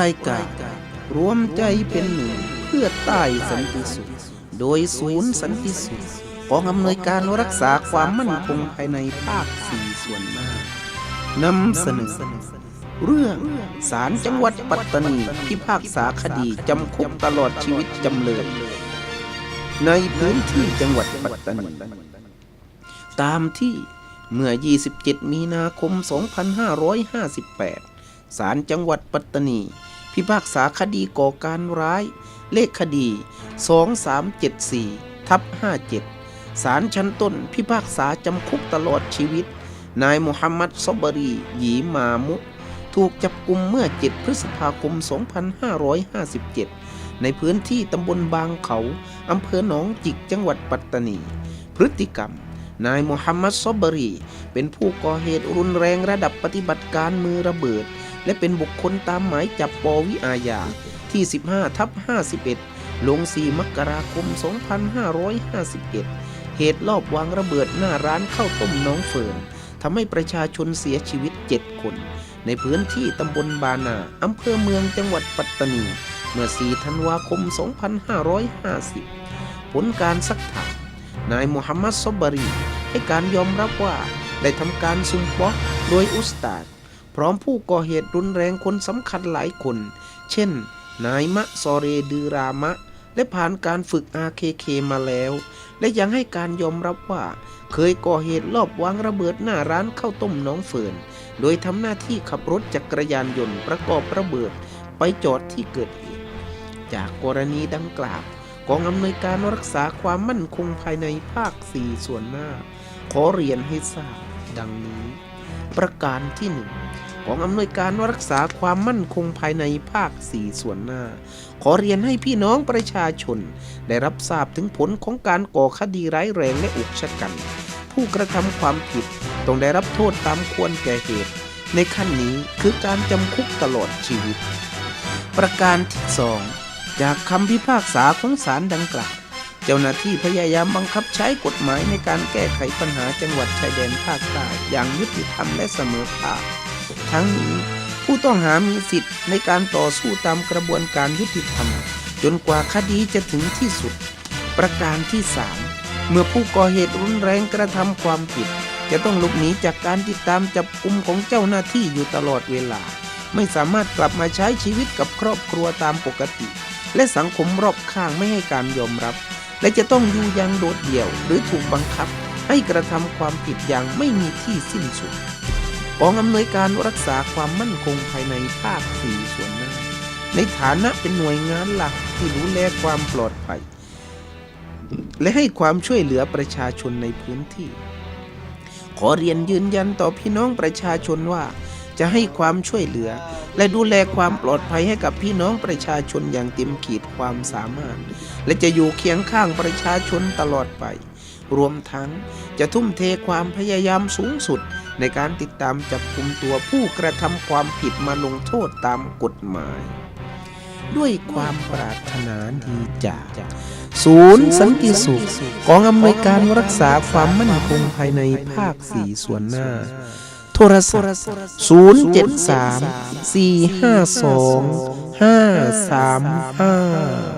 รายการรวมใจเป็นหนึ่งเพื่อใต้สันติสุข โดยศูนย์สันติสุขกองอำนวยการรักษาความมั่นคงภายในภาคสี่ส่วนหน้านำเสนอเรื่องศาลจังหวัดปัตตานีพิพากษาคดีจำคุกตลอดชีวิตจำเลยในพื้นที่จังหวัดปัตตานีตามที่เมื่อ 27 มีนาคม 2558 ศาลจังหวัดปัตตานี พิพากษาคดีก่อการร้าย เลขคดี 2374ทับ57 ศาลชั้นต้นพิพากษาจำคุกตลอดชีวิต นายมุฮัมมัดซอบรีหยีมามุ ถูกจับกุมเมื่อ 7 พฤษภาคม 2557 ในพื้นที่ตำบลบางเขา อำเภอหนองจิกจังหวัดปัตตานี พฤติกรรมนายมุฮัมมัดซอบรี เป็นผู้ก่อเหตุรุนแรงระดับปฏิบัติการมือระเบิด และเป็นบุคคลตามหมายจับปวิอาญาที่ 15ทับ51 ลง 4 มกราคม 2551 เหตุลอบวางระเบิดหน้าร้านข้าวต้มน้องเฟิร์นทำให้ประชาชนเสียชีวิต 7 คน ในพื้นที่ตำบลบานาอำเภอเมืองจังหวัดปัตตานี เมื่อ 4 ธันวาคม 2550 ผลการสักถามนายมูฮัมมัดซอบารี ให้การยอมรับว่าได้ทำการซุ่มป๊อกโดยอุสตาด ร้อมผู้ก่อเหตุรุนแรงคนสำคัญหลายคน เช่น นายมะซอเรดือรามะ และผ่านการฝึก RKK มาแล้ว และยังให้การยอมรับว่า เคยก่อเหตุลอบวางระเบิดหน้าร้านข้าวต้มน้องเฟินโดยทำหน้าที่ขับรถจักรยานยนต์ประกอบระเบิดไปจอดที่เกิดเหตุ จากกรณีดังกล่าวกองอำนวยการรักษาความมั่นคงภายในภาค 4 ส่วนหน้า ขอเรียนให้ทราบดังนี้ ประการที่หนึ่งกองอำนวยการรักษาความมั่นคงภายในภาค 4 ส่วนหน้า ขอเรียนให้พี่น้องประชาชน ได้รับทราบถึงผลของการก่อคดีร้ายแรงและอุกชะกัน ผู้กระทำความผิดต้องได้รับโทษตามควรแก่เหตุ ในขั้นนี้คือการจำคุกตลอดชีวิต ประการที่สองจากคำพิพากษาของศาลดังกล่าว เจ้าหน้าที่พยายามบังคับใช้กฎหมายในการแก้ไขปัญหาจังหวัดชายแดนภาคใต้อย่างยุติธรรมและเสมอภาคทั้งนี้ผู้ต้องหามีสิทธิ์ในการต่อสู้ตามกระบวนการยุติธรรม จนกว่าคดีจะถึงที่สุด ประการที่สามเมื่อผู้ก่อเหตุรุนแรงกระทำความผิด จะต้องหลบหนีจากการติดตามจับกุมของเจ้าหน้าที่อยู่ตลอดเวลา ไม่สามารถกลับมาใช้ชีวิตกับครอบครัวตามปกติ และสังคมรอบข้างไม่ให้การยอมรับ และจะต้องอยู่อยังโดดเดี่ยว หรือถูกบังคับ ให้กระทำความผิดอย่างไม่มีที่สิ้นสุดกองอำนวยการรักษาความมั่นคงภายในภาคสี่ส่วนหน้า ในฐานะเป็นหน่วยงานหลักที่ดูแลความปลอดภัย และให้ความช่วยเหลือประชาชนในพื้นที่ ขอเรียนยืนยันต่อพี่น้องประชาชนว่า จะให้ความช่วยเหลือ และดูแลความปลอดภัยให้กับพี่น้องประชาชนอย่างเต็มขีดความสามารถ และจะอยู่เคียงข้างประชาชนตลอดไป รวมทั้งจะทุ่มเทความพยายามสูงสุด ในการติดตามจับกุมตัวผู้กระทำความผิดมาลงโทษตามกฎหมาย ด้วยความปรารถนาดีจาก ศูนย์สันติสุขกองอำนวยการรักษาความมั่นคงภายในภาคสีส่วนหน้า โทรศัพท์ 073 452 535